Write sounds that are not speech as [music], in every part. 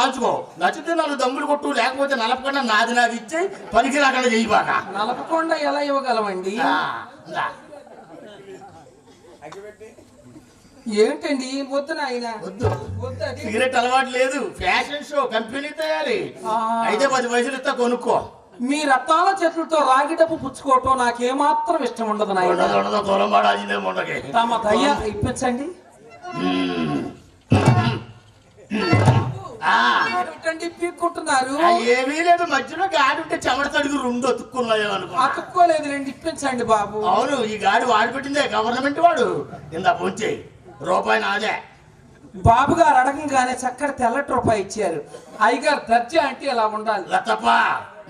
కాల్చుకో. నచ్చితే నాలుగు దమ్ములు కొట్టు లేకపోతే నలపకుండా నాది నాది ఇచ్చి పనికి రాకుండా చెయ్యి బాగా. నలపకుండా ఎలా ఇవ్వగలమండి. ఏంటండి? వద్దు. నాయన సిగరెట్ అలవాటు లేదు. ఫ్యాషన్ షో కంపెనీ తయారీ. అయితే పది పైసలు ఇస్తా కొనుక్కో. మీ రత్నాల చేతులతో రాగి డబ్బు పుచ్చుకోవటం నాకేమాత్రం ఇష్టం ఉండదు నాయన. తమ దయ్య ఇప్పించండి. ఏమిటండి పీక్కుంటున్నారు ఏమీ లేదు మధ్యలో గాడి ఉంటే చెమట తడుగు రెండు అతుక్కున్నాయో అనుకో. అతుక్కోలేదు రండి ఇప్పించండి బాబు. అవును ఈ గాడి వాడు పెట్టిందే గవర్నమెంట్ వాడు. ఇందా పొంచి రూపాయి నాదే. బాబు గారు అడగంగానే చక్కటి తెల్లటి రూపాయి ఇచ్చారు. అయ్యగారు దర్జా అంటే ఇలా ఉండాలి. లతప్ప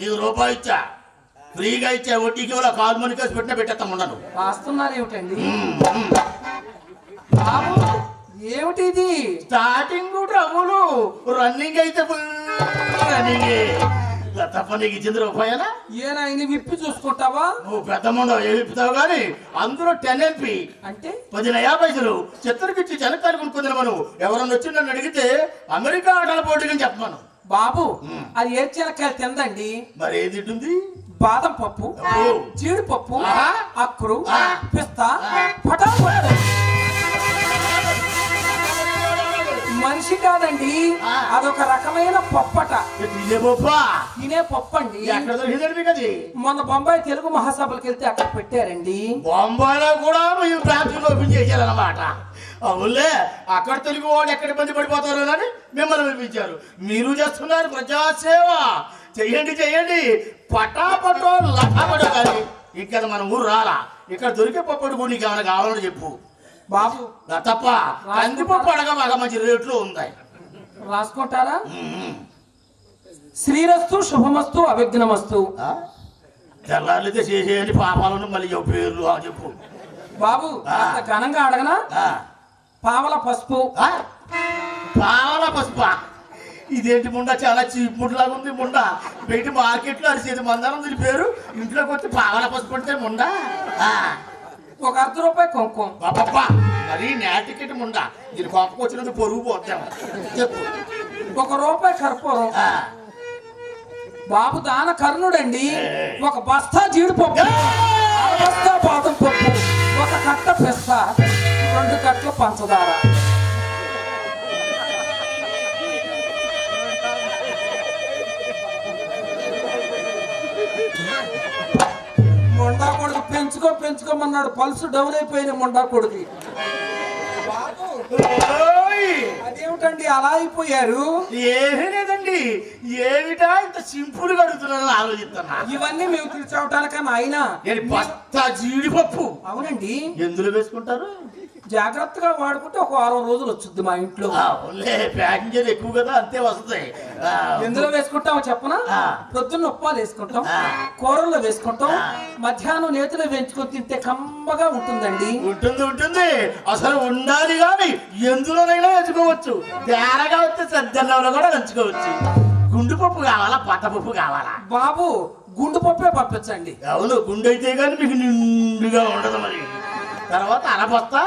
నీకు రూపాయి ఇచ్చా. ఫ్రీగా ఇచ్చా వడ్డీకి వాళ్ళ కాలు మనికేసి పెట్టిన పెట్టేస్తాం ఉండను. రాస్తున్నారు ఏమిటండి? బాబు ఏమిటి ఇది స్టార్టింగ్ డబ్బులు రన్నింగ్ అయితే రన్నింగ్ లతప్ప నీకు ఇచ్చింది రూపాయనా? ఏనాయని విప్పి చూసుకుంటావా? నువ్వు పెద్ద ముందు ఏడుపుతావు కానీ అందులో టెన్ ఎల్పి అంటే? పది నయా పైసలు. చిత్తరికిచ్చి జనకాలు కొనుక్కుంది మనం ఎవరన్నా వచ్చి నన్ను అడిగితే అమెరికా ఆటల పోటీని చెప్పమను. బాబు. అది ఏ చిలకాయలు తిందండి? మరి ఏది ఉంటుంది? బాదం పప్పు. జీడిపప్పు ఆ. పిస్తా ఆ. మనిషి కాదండి. అదొక రకమైన పప్పట. తినే బొప్పా తినే పప్పు అండి ఎక్కడ దొరికిందండి మీకు అది? మొన్న బొంబాయి తెలుగు మహాసభలకు వెళ్తే అక్కడ పెట్టారండి. బొంబాయిలో కూడా మీ బ్రాంచ్లు ఓపెన్ అవునులే అక్కడ తెలుగు వాళ్ళు ఎక్కడ మంది పడిపోతారో అని మిమ్మల్ని పిలిపించారు. మీరు చేస్తున్నారు ప్రజాసేవ. చెయ్యండి చెయ్యండి పటాపటో లటాపటో కానీ. ఇక్కడ మన ఊరు రాలా. ఇక్కడ దొరికే పప్పటి కూడా నీకు ఏమైనా కావాలని చెప్పు. బాబు తప్ప కందిపప్పు అడగ బాగా మంచి రేట్లు ఉన్నాయి. రాసుకుంటారా. శ్రీరస్తు శుభమస్తు అవిఘ్నమస్తు. ఆ? తెల్లారితే చేసేయండి పాపాలను మళ్ళీ చెప్పు చెప్పు. బాబు ఘనంగా అడగనా. పావల పసుపు? పావల పసుప? ఇదేంటి ముండ? చాలా చీప్ ముండ లాగా ఉంది ముండ. బయట మార్కెట్లో అరిసేది మందారం దీని పేరు ఇంట్లోకి వచ్చి పావల పసుపు అంటే ముండ. ఒక అర్ధ రూపాయి కుంకుమ అబ్బబ్బా, మరీ నేటికెట్ ముండ దీని కోపకు వచ్చినందుకు పొరుగు పోతాం. చెప్పు. ఒక రూపాయి కర్పూరం. బాబు దాన కర్ణుడండి. ఒక బస్తా జీడిపప్పు. అర బస్తా బాదం పప్పు. ఒక కట్ట పిస్తా. రెండు కట్టల పంచదార. పెంచుకోమన్నాడు. పల్సు డౌన్ అయిపోయిన మొండా కొడుకు! అదేమిటండి అలా అయిపోయారు? ఏమీ లేదండి ఏమిటా ఇంత సింపుల్గా అడుగుతున్నాను ఆలోచిస్తున్నా. ఇవన్నీ మేము తీర్చవటానికన్నా ఆయన నేను బస్తా జీడిపప్పు? అవునండి. ఎందులో వేసుకుంటారు? జాగ్రత్తగా వాడుకుంటే ఒక వారం రోజులు వచ్చుద్ది మా ఇంట్లో. ప్యాసింజర్ ఎక్కువ కదా అంతే వస్తుంది. ఎందులో వేసుకుంటామో చెప్పనా? ఆ. ప్రొద్దున్న ఉప్పాలు వేసుకుంటాం. కూరల్లో వేసుకుంటాం. మధ్యాహ్నం నేతిలో వేయించుకొని తింటే కమ్మగా ఉంటుందండి. ఉంటుంది ఉంటుంది. అసలు ఉండాలి కానీ ఎందులోనైనా ఎంచుకోవచ్చు తేరగా వస్తే సద్దన్నంలో కూడా ఎంచుకోవచ్చు గుండు పప్పు కావాలా? పట్టపప్పు కావాలా? బాబు గుండు పప్పే పంపించండి. అవును గుండె అయితే కానీ మీకు నిండుగా ఉండదు మరి. తర్వాత అరబస్తా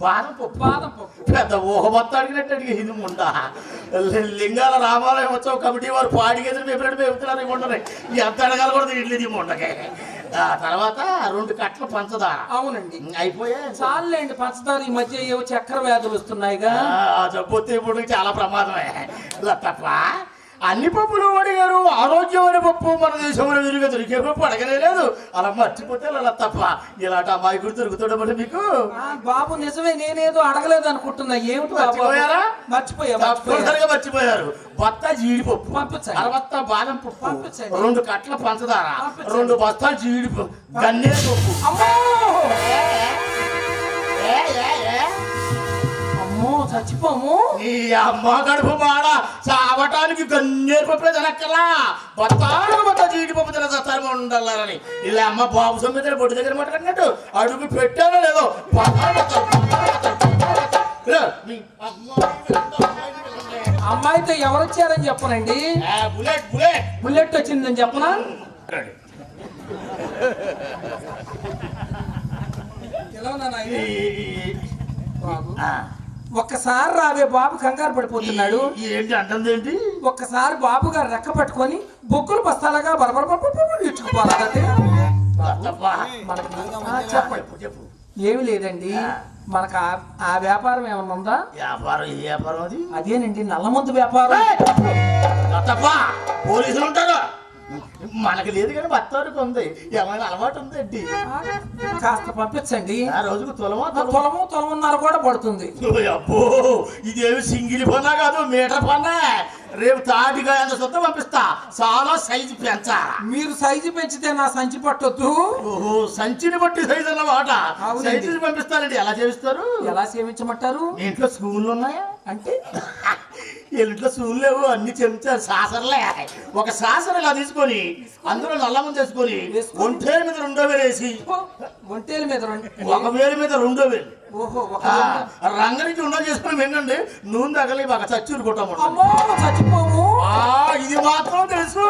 బాదం పప్పు బాదం పప్పు పెద్ద ఊహబత్త అడిగినట్టు అడిగి హిందూ ఉందా లింగాల రామాలయం ఉత్సవ కమిటీ వారు ఎదురు ఎప్పుడైనా మేపుతున్నారు ఈ ఉండని ఎంత అడగాలి కూడా ఇడ్లీ ఈ ఉండకే ఆ తర్వాత రెండు కట్టల పంచదార. అవునండి. అయిపోయా చాలండి పంచదార ఈ మధ్య ఏవో చక్కెర వ్యాధులు వస్తున్నాయిగా. ఆ జబ్బొత్తే ఇప్పుడు చాలా ప్రమాదమే. తప్ప అన్ని పప్పులు అడిగారు ఆరోగ్యమైన పప్పు మన దేశంలో విరిగా దొరికే పప్పు అడగనే లేదు అలా మర్చిపోతే అలా తప్ప ఇలాంటి అమాయకుడు దొరుకుతాడు మరి మీకు బాబు నిజమే నేనేదో అడగలేదు అనుకుంటున్నా ఏమిటి మర్చిపోయారా? మర్చిపోయా మర్చిపోయా తప్పనిసరిగా మర్చిపోయారు బత్తా జీడిపప్పు. అరబత్తా బాదం పప్పు. రెండు కట్ల పంచదార. రెండు బస్తా జీడిపప్పు గన్నేరు పప్పు అమ్మో ఏ, ఏ, ఏ? అమ్మో చచ్చిపోము ఈ అమ్మ గడుపు మాడ చావటానికి గన్నేరు పప్పులే తినక్కలా బత్తాడు బత్త జీడిపప్పు తిన సత్తారు ఉండాలని ఇలా అమ్మ బాబు సొమ్మిది బొడ్డు దగ్గర మాట్లాడినట్టు అడుగు పెట్టానో లేదో. అమ్మాయితో ఎవరు వచ్చారని చెప్పనండి బుల్లెట్ బుల్లెట్. బుల్లెట్ వచ్చిందని చెప్పనా? ఎలా ఉన్నా నాయన? ఈ- బాబు. ఒక్కసారి రావే బాబు కంగారు పడిపోతున్నాడు. ఏంటి అంటుంది ఏంటి? ఒక్కసారి బాబు గారు రెక్క పట్టుకొని బొగ్గులు బస్తాలుగా బరబర ఇచ్చుకుపోవాలంటే చెప్పు. ఏమి లేదండి. మనకు ఆ- వ్యాపారం ఏమన్నా ఉందా? వ్యాపారం ఏ వ్యాపారం అది? అదేనండి నల్లమందు వ్యాపారం. పోలీసులు ఉంటారు. మనకి లేదు కానీ భర్తవరకు ఉంది. ఏమైనా అలవాటు ఉంది ఏంటి కాస్త పంపించండి. ఆ రోజుకు తులమా ఆ పొలము తొలమున్నర కూడా పడుతుంది. అబ్బో ఇదేమి సింగిల్ పన్నా కాదు మీటర్ పన్నా రేపు తాటిగా ఎంత సొంత పంపిస్తా. చాలా సైజు పెంచా. మీరు సైజు పెంచితే నా సంచి పట్టొద్దు. ఓహో సంచిని బట్టి సైజు అన్నమాట. సైజుని పంపిస్తానండి ఎలా చేస్తారు ఎలా సేవించమంటారు? ఇంట్లో స్కూళ్ళు ఉన్నాయా? అంటే? [laughs] ఇంట్లో స్కూల్ లేవు అన్ని చెంచారు సాసరలే. ఒక సాసర ఇలా తీసుకొని అందులో నల్లమని చేసుకొని? ఒంటేరు మీద రెండో వేలు వేసి ఒంటేల మీద ఒక వేలు మీద రెండో వేలు. ఓహో ఒక ఆ, రంగ నుంచి ఉండో చేసుకుని వినండి నూనె తగలి బాగా చచ్చూరు కొట్టమంటారు అమ్మో చచ్చిపోము. ఇది మాత్రం తెలుసు.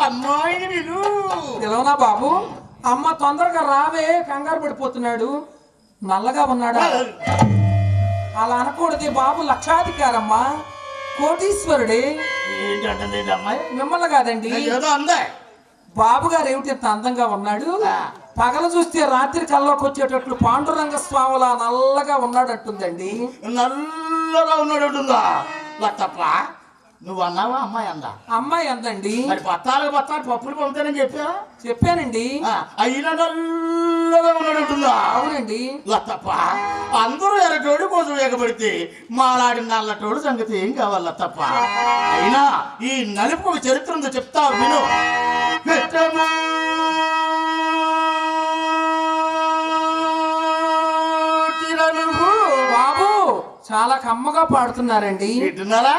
అమ్మాయిని విను పిలవనా బాబు? అమ్మ తొందరగా రావే కంగారు పడిపోతున్నాడు. నల్లగా ఉన్నాడా? అలా అనకూడదు బాబు లక్షాధికారమ్మా. కోటీశ్వరుడే. ఏంటంటే అమ్మాయి? మిమ్మల్ని కాదండి. ఏదో అందే. బాబు గారు ఏమిటి ఇంత అందంగా ఉన్నాడు? పగలు చూస్తే రాత్రి కల్లోకి వచ్చేటట్లు పాండురంగ స్వాములా నల్లగా ఉన్నాడంటుందండి నల్లగా ఉన్నాడుంటుందా? లత్తప్ప నువ్వు అన్నావా అమ్మాయి అందా? అమ్మాయి అందండి. మరి బత్తాలకు బత్తాలు పప్పులు పంపుతానని చెప్పా చెప్పానండి. అయినా నల్లగా ఉన్నాడుంటుందా? అవునండి. లత్తప్ప అందరూ ఎర్రటోడు కోసం ఎగబడితే మాలాడి నల్లటోడు సంగతి ఏం కావాలి లత్తప్ప అయినా ఈ నలుపు చరిత్ర ఉందో చెప్తా విను. బాబు చాలా కమ్మగా పాడుతున్నారండి. వింటున్నారా?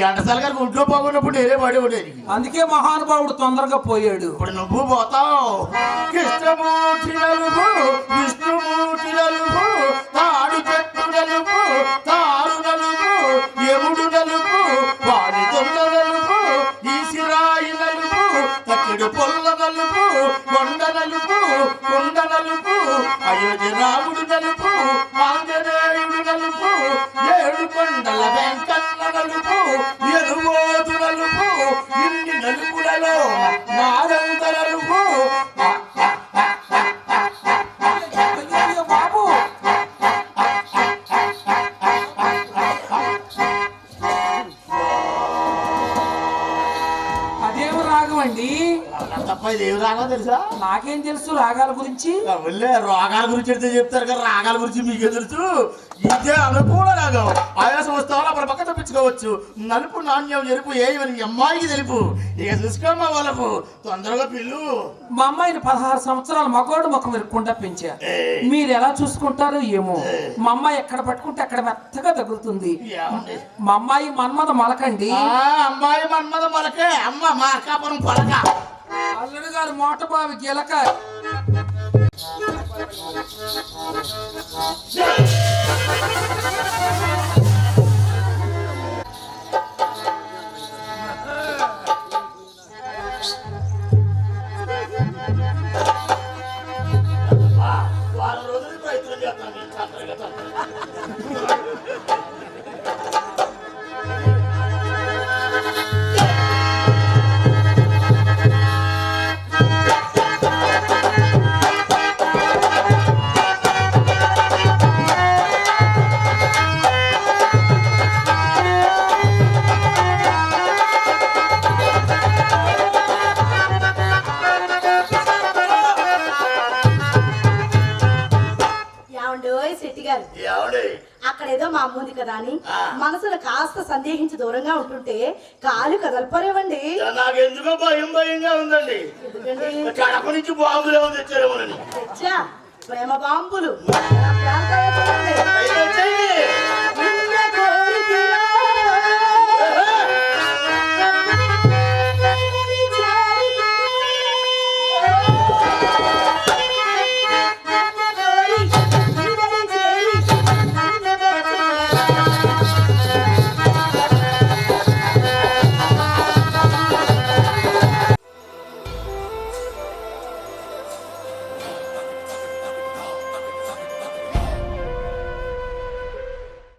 ఘంటసాల గారికి ఒంట్లో పోకున్నప్పుడు నేనే పడి ఉండేది. అందుకే మహానుభావుడు తొందరగా పోయాడు. ఇప్పుడు నువ్వు పోతావు. కృష్ణమూర్తి నలుపు విష్ణుమూర్తి నలుపు తాడు చెట్టు నలుపు తారు నలుపు యముడు నలుపు వాడి దొంగ నలుపు ఈసిరాయి నలుపు తక్కిడు పొల్ల నలుపు కొండ నలుపు కొండ నలుపు అయోధ్య నలుపులలో రాగా తెలుసా? నాకేం తెలుసు రాగాల గురించి? వెళ్ళే రోగాల గురించి అయితే చెప్తారు కదా రాగాల గురించి మీకే తెలుసు? ఇదే అనుకూల రాగం. ఆయాసం వస్తావా? అప్పుడు పక్క తప్పించుకోవచ్చు. నలుపు నాణ్యం ఎరుపు ఏ అమ్మాయికి తెలుపు. ఇక చూసుకోమ్మా వాళ్ళకు. తొందరగా పిల్లు. మా అమ్మాయిని పదహారు సంవత్సరాలు మగోడు ముఖం ఇరుక్కుండా పెంచా. మీరు ఎలా చూసుకుంటారో ఏమో. మా అమ్మాయి ఎక్కడ పట్టుకుంటే అక్కడ మెత్తగా తగులుతుంది? మా అమ్మాయి మన్మద మలకండి. అమ్మాయి మన్మద మలకే. అమ్మ మార్కాపురం పలక. అల్లుడు గారు మోటబావి గిలక Yeah. కదా అని. మనసును కాస్త సందేహించి దూరంగా ఉంటుంటే కాలు కదలపరేవండి. నాకెందుకో భయం భయంగా ఉందండి. కడప నుంచి బాంబులే ప్రేమ బాంబులు.